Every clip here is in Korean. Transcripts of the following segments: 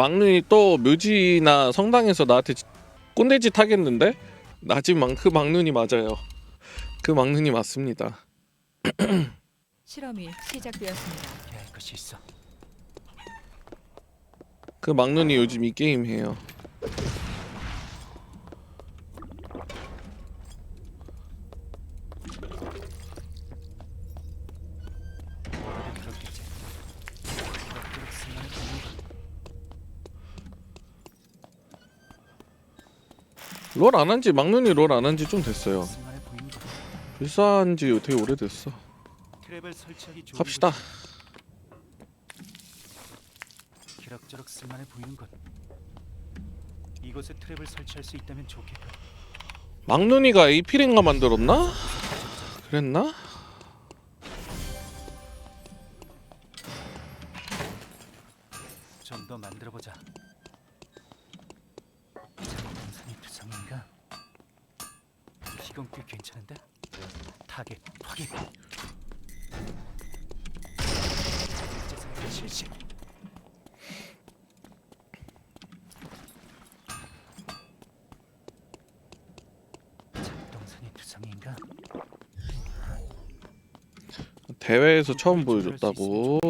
막눈이 또 묘지나 성당에서 나한테 꼰대짓 하겠는데? 나 지금 막- 그 막눈이 맞아요. 그 막눈이 맞습니다. 실험이 시작되었습니다. 해야 할 것이 있어. 그 막눈이 요즘 이 게임 해요. 롤 안 한지 막눈이 롤 안 한지 좀 됐어요. 불사한지 되게 오래됐어. 갑시다. 곳. 기럭저럭 쓸만해 보이는 것. 이곳에 트랩을 설치할 수 있다면 좋겠다. 막눈이가 에이피랭가 만들었나? 그랬나? 대회에서 처음 보여줬다고.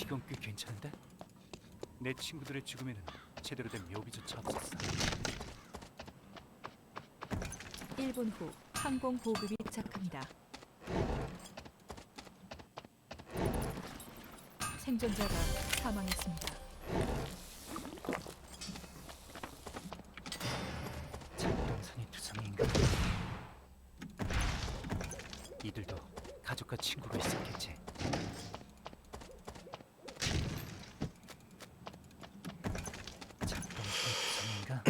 이건 꽤 괜찮은데? 내 친구들의 죽음에는 제대로 된 묘비조차 없었어. 1분 후 항공 보급이 도착합니다. 생존자가 사망했습니다. 투성인가? 이들도 가족과 친구가 있었겠지. 투성인가?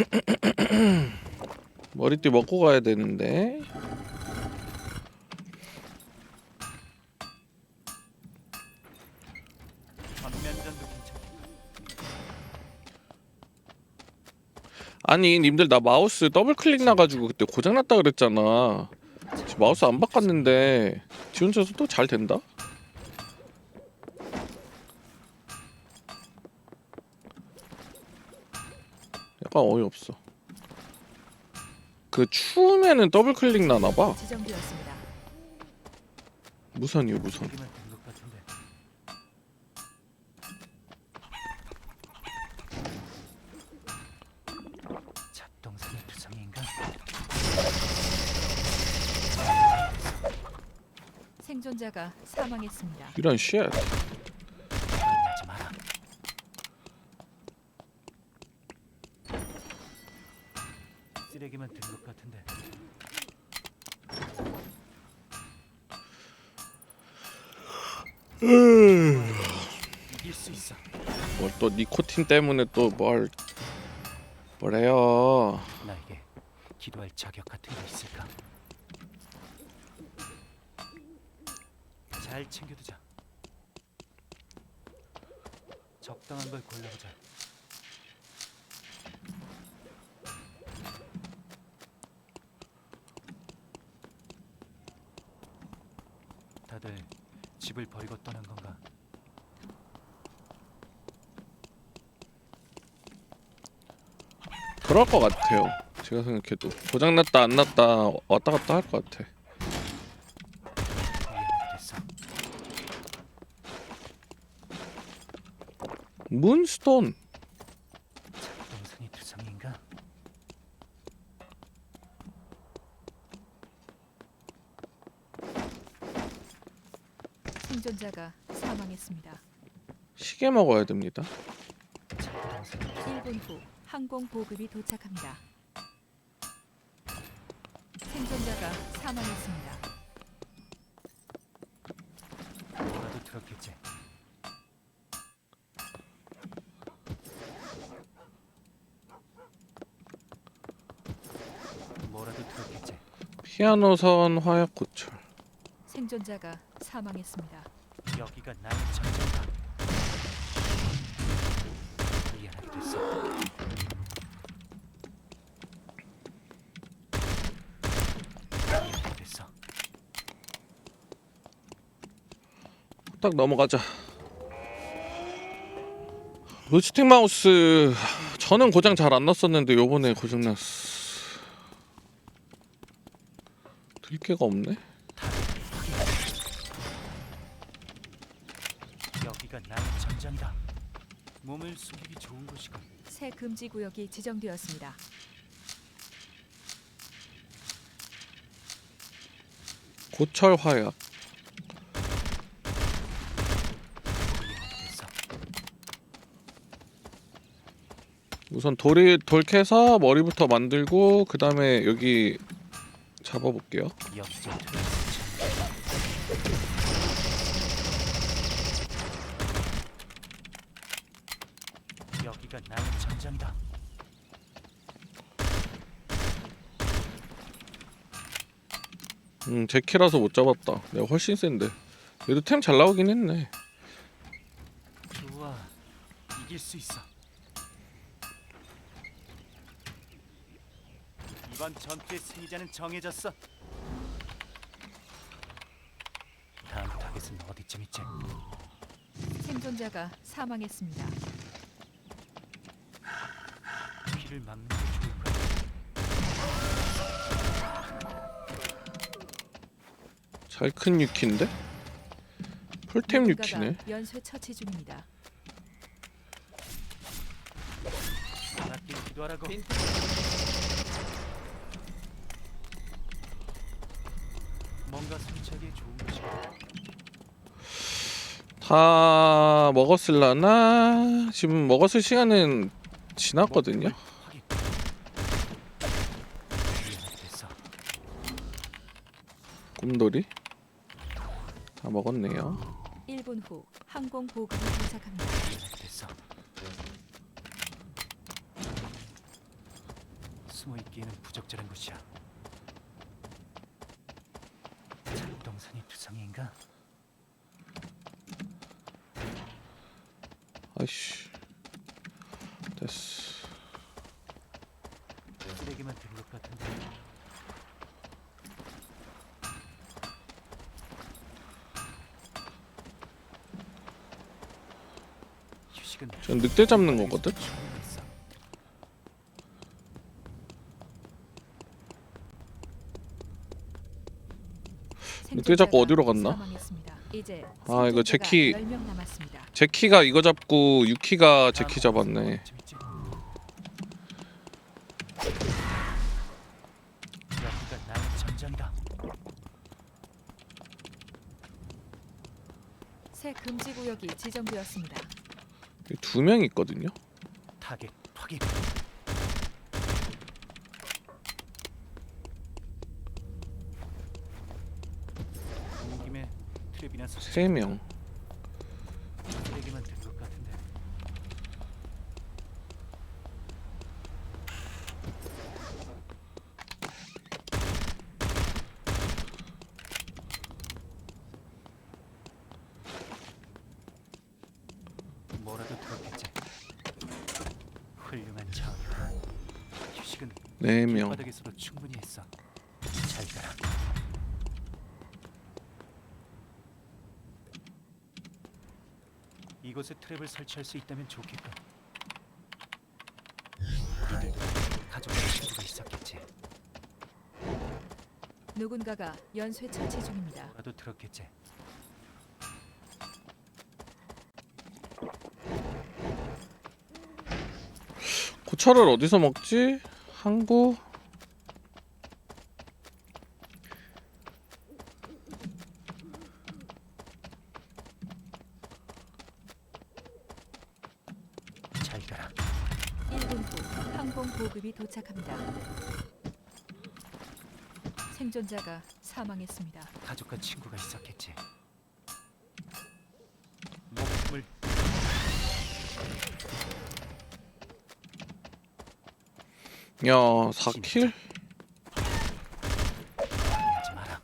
머리띠 먹고 가야 되는데. 아니 님들 나 마우스 더블 클릭 나가지고 그때 고장 났다 그랬잖아. 지금 마우스 안 바꿨는데 지 혼자서 또 잘 된다? 약간 어이없어. 그 추우면은 더블 클릭 나나 봐. 지정되었습니다. 무선이요 무선. 여기만 된것 같은데. 잡동산이 투성인가? 생존자가 사망했습니다. 이런 쉣. 쓰레기만 든 것 같은데. 이길 수 있어. 뭐또 니코틴 때문에 또 뭘 뭐래요. 나에게 기도할 자격 같은 게 있을까? 잘 챙겨두자. 적당한 걸 골라보자. 다들 집을 버리고 떠난 건가? 그럴 것 같아요. 제가 생각해도 고장 났다 안 났다 왔다 갔다 할 것 같아. 이해됐어. 문스톤? 생존자가 사망했습니다. 시계 먹어야 됩니다. 동생이 1분 후 항공 보급이 도착합니다. 생존자가 사망했습니다. 피아노선 화약고철 생존자가 사망했습니다. 여기가 나의 전장다. 미안하게 됐어. 미안하게 됐어. 딱 넘어가자 루치틱 마우스 저는 고장 잘 안 났었는데 요번에 고장 났어 개가 없네. 여기가 나의 전장이다. 몸을 숨기기 좋은 곳이군. 새 금지 구역이 지정되었습니다. 고철 화약. 됐어. 우선 돌이 돌 캐서 머리부터 만들고 그 다음에 여기 잡아볼게요. 여기가 나의 전장이다. 음, 제 키라서 못 잡았다. 내가 훨씬 센데. 얘도 템 잘 나오긴 했네. 좋아, 이길 수 있어. 이번 전투의 승리자는 정해졌어. 다음 타겟은 어디쯤 있지? 생존자가 사망했습니다. 피를 막는 게 좋을 거야. 잘 큰 유키인데? 풀템 누군가가 유키네. 연쇄 처치 중입니다. 기도하라고. 뭔가 설치하기에 좋은. 다 먹었을라나? 지금 먹었을 시간은 지났거든요. 됐어. 꿈돌이 다 먹었네요. 1분 후 항공 보급이 도착합니다. 됐어. 숨어 있기에는 부적절한 곳이야. 작동선이 투성인가? 아이씨 됐어. 쓰레기만 든것 같은데. 휴식은 전 늑대 잡는 거거든. 늑대 잡고 어디로 갔나? 아, 이거 제키- 10명 남았습니다. 제키가 이거 잡고 유키가 제키 잡았네. 새 금지 구역이 지정되었습니다. 두 명 있거든요. 3명 네명 바닥에서도 충분히 했어. 잘 가라. 트랩을 설치할 수 있다면 좋겠군. 이들도 가족과 친구가 있었겠지. 누군가가 연쇄 처치 중입니다. 뭐라도 들었겠지. 고철을 어디서 먹지? 항구? 잘 가라. 1분 후 항공 보급이 도착합니다. 생존자가 사망했습니다. 가족과 친구가 있었겠지. 목숨을 야 4킬? 하지 마라.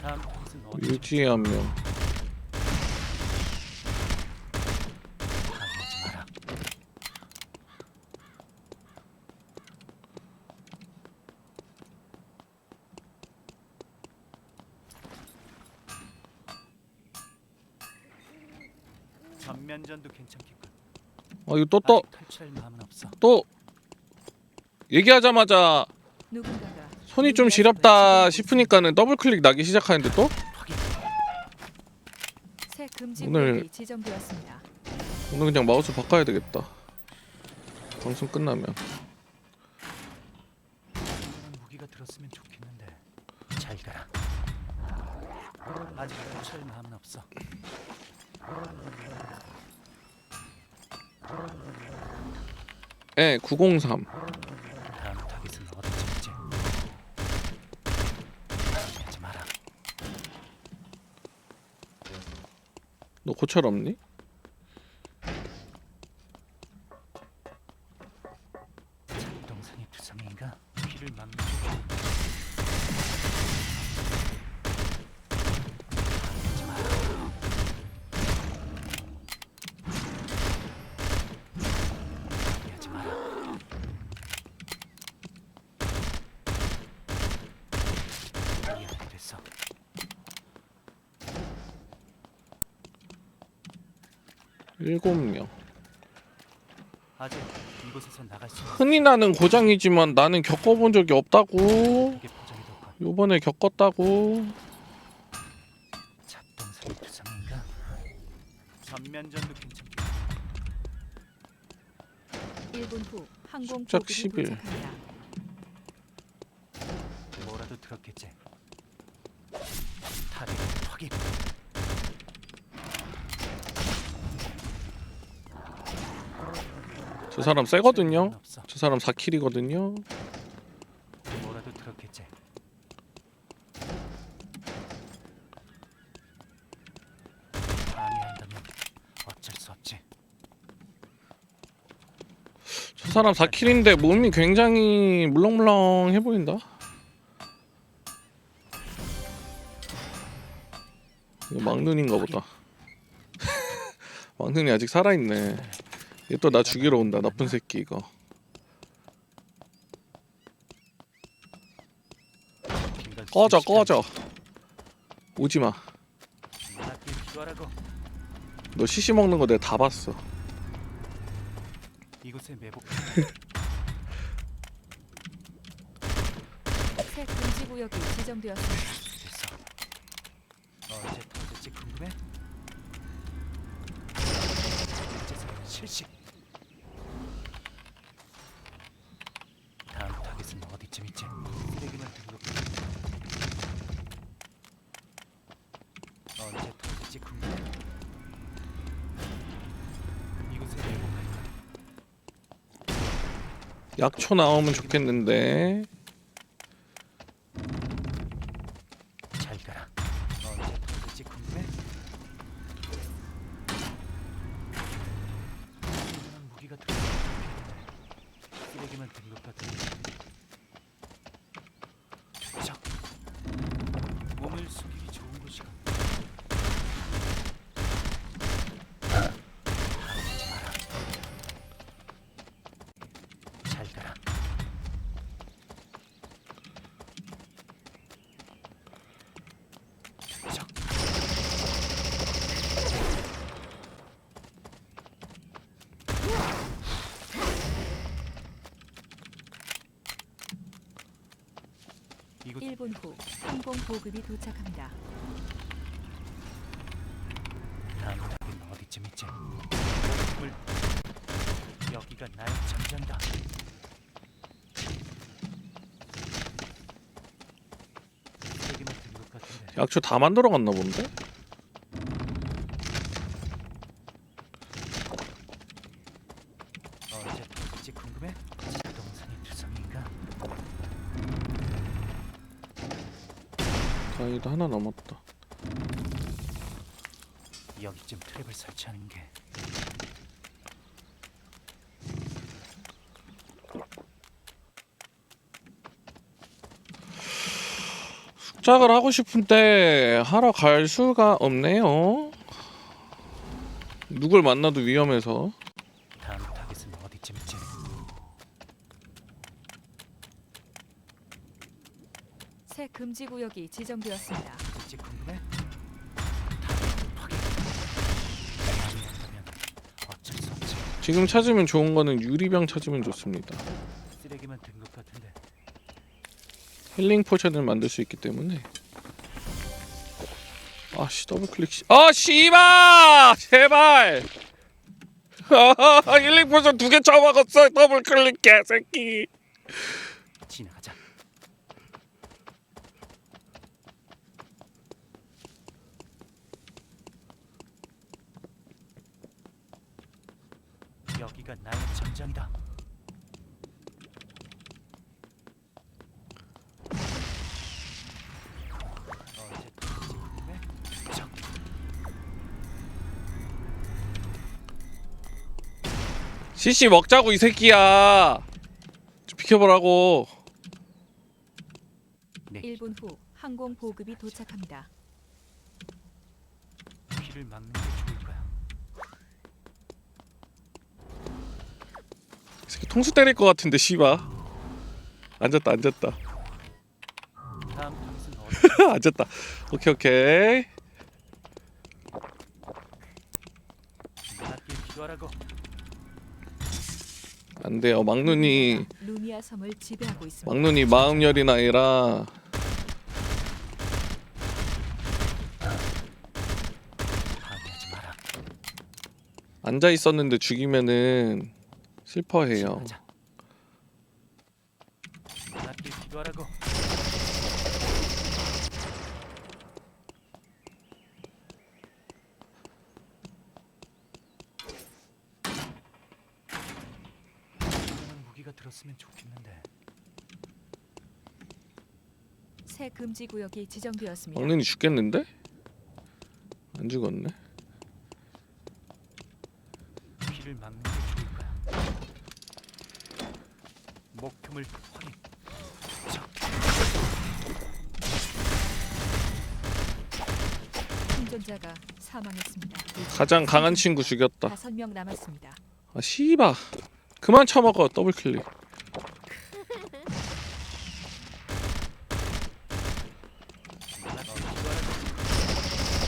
다음 곳은 어디? 유지 한 명. 하지 마라. 전면전도 괜찮겠군. 아 이거 또 또또 아직 탈출할 마음은 없어. 얘기하자마자 누군가가 손이 좀 시렵다 싶으니까는 더블 클릭 나기 시작하는데 또 확인. 새 금지 오늘- 구역이 지정되었습니다. 오늘 그냥 마우스 바꿔야 되겠다. 방송 끝나면 무기가 들었으면 좋겠는데. 잘 가라. 아직 탈출할 마음은 없어. 예, 903. 다음 타깃은 어디쯤이지? 하지 마라. 너 고철 없니? 7명. 아직 흔히 나는 고장이지만 나는 겪어본 적이 없다고. 요번에 겪었다고. 전면전 느낌 참. 일본 후 항공 짝십일. 도착합니다. 저 사람 세거든요. 없어. 저 사람 4킬이거든요. 뭐라도 들었겠지. 방해한다면 어쩔 수 없지. 저 사람 4킬인데 몸이 굉장히 물렁물렁해 보인다. 이거 막눈인가 보다. 막눈이 아직 살아있네. 얘 또 나 죽이러 온다. 나쁜 새끼 이거. 꺼져. 꺼져. 오지 마. 나한테 기거라고. 너 시시 먹는 거 내가 다 봤어. 이곳에 매복. 새 금지 구역이 지정되었습니다. 됐어. 언제 터질지 궁금해? 이제서 실시. 약초 나오면 좋겠는데. 잘 가라. 언제 터질지 궁금해? 이런 무기가 들어있는 쓰레기만 등록 같은. 적. 몸을 숨기기 좋은 곳이가. 하지 마라. 잘 가라. 적. 이곳 1분 후 항공 보급이 도착합니다. 다음 답은 어디쯤 있지? 물 여기가 나의 든것 같은데. 약초 다 만들어 갔나 본데? 트랩을 설치하는 게 숙작을 하고 싶은데 하러 갈 수가 없네요. 누굴 만나도 위험해서. 다음 타겟은 어디쯤 있지? 새 금지 구역이 지정되었습니다. 어디지 궁금해? 지금 찾으면 좋은 거는 유리병 찾으면 좋습니다. 쓰레기만 든것 같은데. 힐링 포션을 만들 수 있기 때문에 아씨 더블 클릭 씨. 아 씨발 제발 아, 힐링 포션 두 개 처먹었어 더블 클릭 개새끼 지나가자. 여기가 나의 전장이다. CC 먹자고 이 새끼야. 좀 비켜보라고. 1분 후 항공 보급이 도착합니다. 피를 막는 게 좋을 거야. 이 새끼 통수 때릴 것 같은데 씨발 앉았다 앉았다? 앉았다 오케이 오케이. 안 돼요 막눈이. 막눈이 마음 여린 아이라 방해하지 마라. 앉아 있었는데 죽이면은 슬퍼해요. 무기가 들었으면 좋겠는데 새 금지 구역이 지정되었습니다. 막눈이 죽겠는데? 안 죽었네. 피를 막는 게 좋을 거야. 목표물 확인. 생존자가 사망했습니다. 가장 강한 친구 죽였다. 다섯 명 남았습니다. 아 씨바. 그만 쳐먹어 더블 클릭.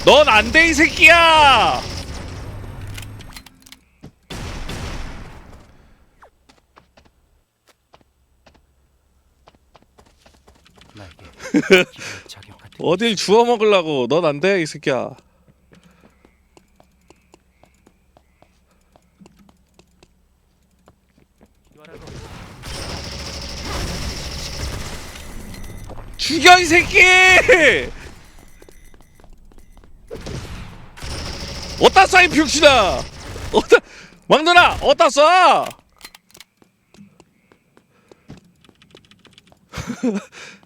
넌 안 돼 이 새끼야. 나에게 기댈 자격 같은 게 어딜 주워 먹으려고? 넌 안 돼 이 새끼야. 죽여 이 새끼! 어디다 쏴이 병신아! 어디다 막누나 어디다 쏴!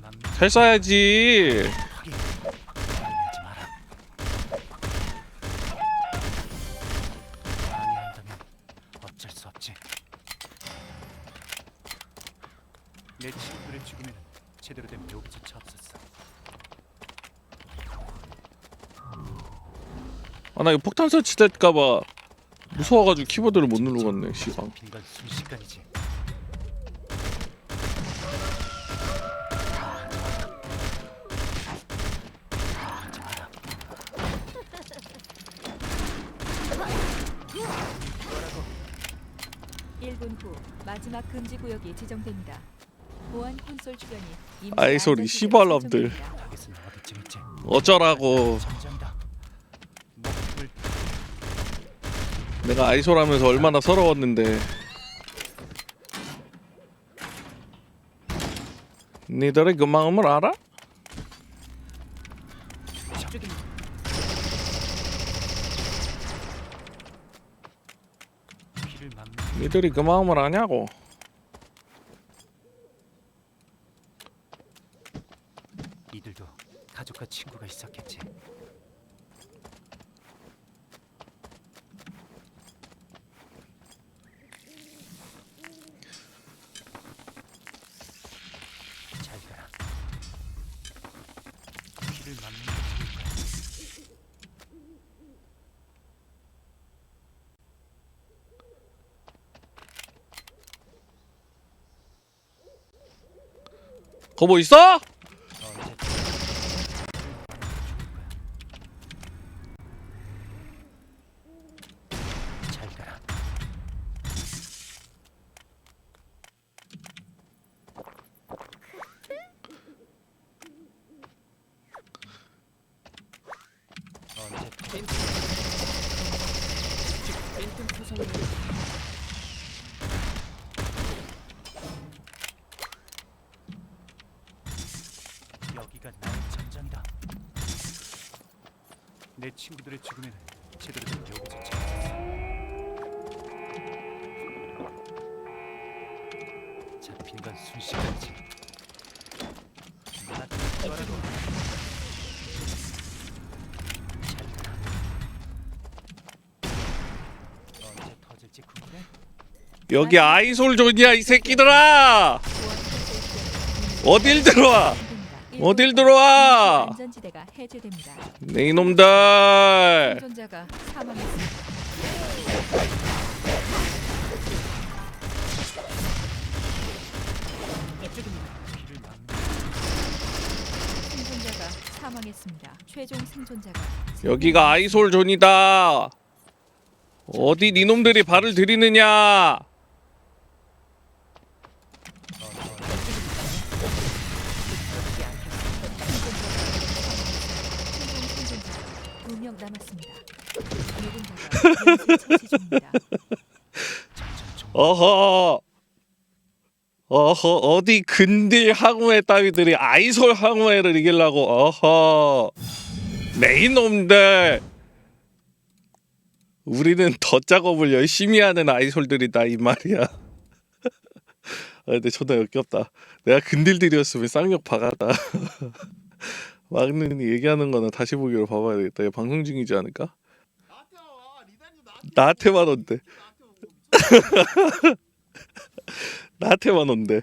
막는 잘 쏴야지. 확인. 방해하지 마라. 방해한다면 어쩔 수 없지. 내 친구를 죽이면 제대로 된 묘기조차 없었어. 아나 이거 폭탄 설치될까봐 무서워가지고 키보드를 못. 빈건 순식간이지. 하지 마라. 1분 후 마지막 금지 구역이 지정됩니다. 보안 콘솔 주변이 임시 아이 소리, 안전 씨발 지대로 놈들. 설정됩니다. 타겟은 어디쯤 있지? 어쩌라고 전장이다. 목표를 내가 아이솔하면서 얼마나 서러웠는데 니들의 그 마음을 알아? 니들이 그 마음을 아냐고 거보 뭐 있어? 잘 가라. 벤튼 포상을 내 친구들의 죽음에는 제대로 된 여기조차 없었어. 잡힌 건 순식간이지. 나한테 뛰어라고. 잘가. 언제 터질지 궁금해? 여기 아이솔 존이야 이 새끼들아. 어딜 들어와? 어딜 들어와? 안전지대가 해제됩니다. 네 이놈들. 생존자가 사망했습니다. 길을 막는 생존자가 사망했습니다. 최종 생존자가 여기가 아이솔 존이다. 어디 니놈들이 발을 들이느냐? 두명 남았습니다. 작전 종 어허. 어허 어디 근딜 항우회 따위들이 아이솔 항우회를 이기려고 어허. 네 이놈들. 우리는 더 작업을 열심히 하는 아이솔들이다 이 말이야. 아 근데 존나 역겹다. 내가 근딜들이었으면 쌍욕 박았다. 막는이 얘기하는 거는 다시 보기로 봐봐야 되겠다. 얘 방송 중이지 않을까? 나한테만 온대. 나한테만 온대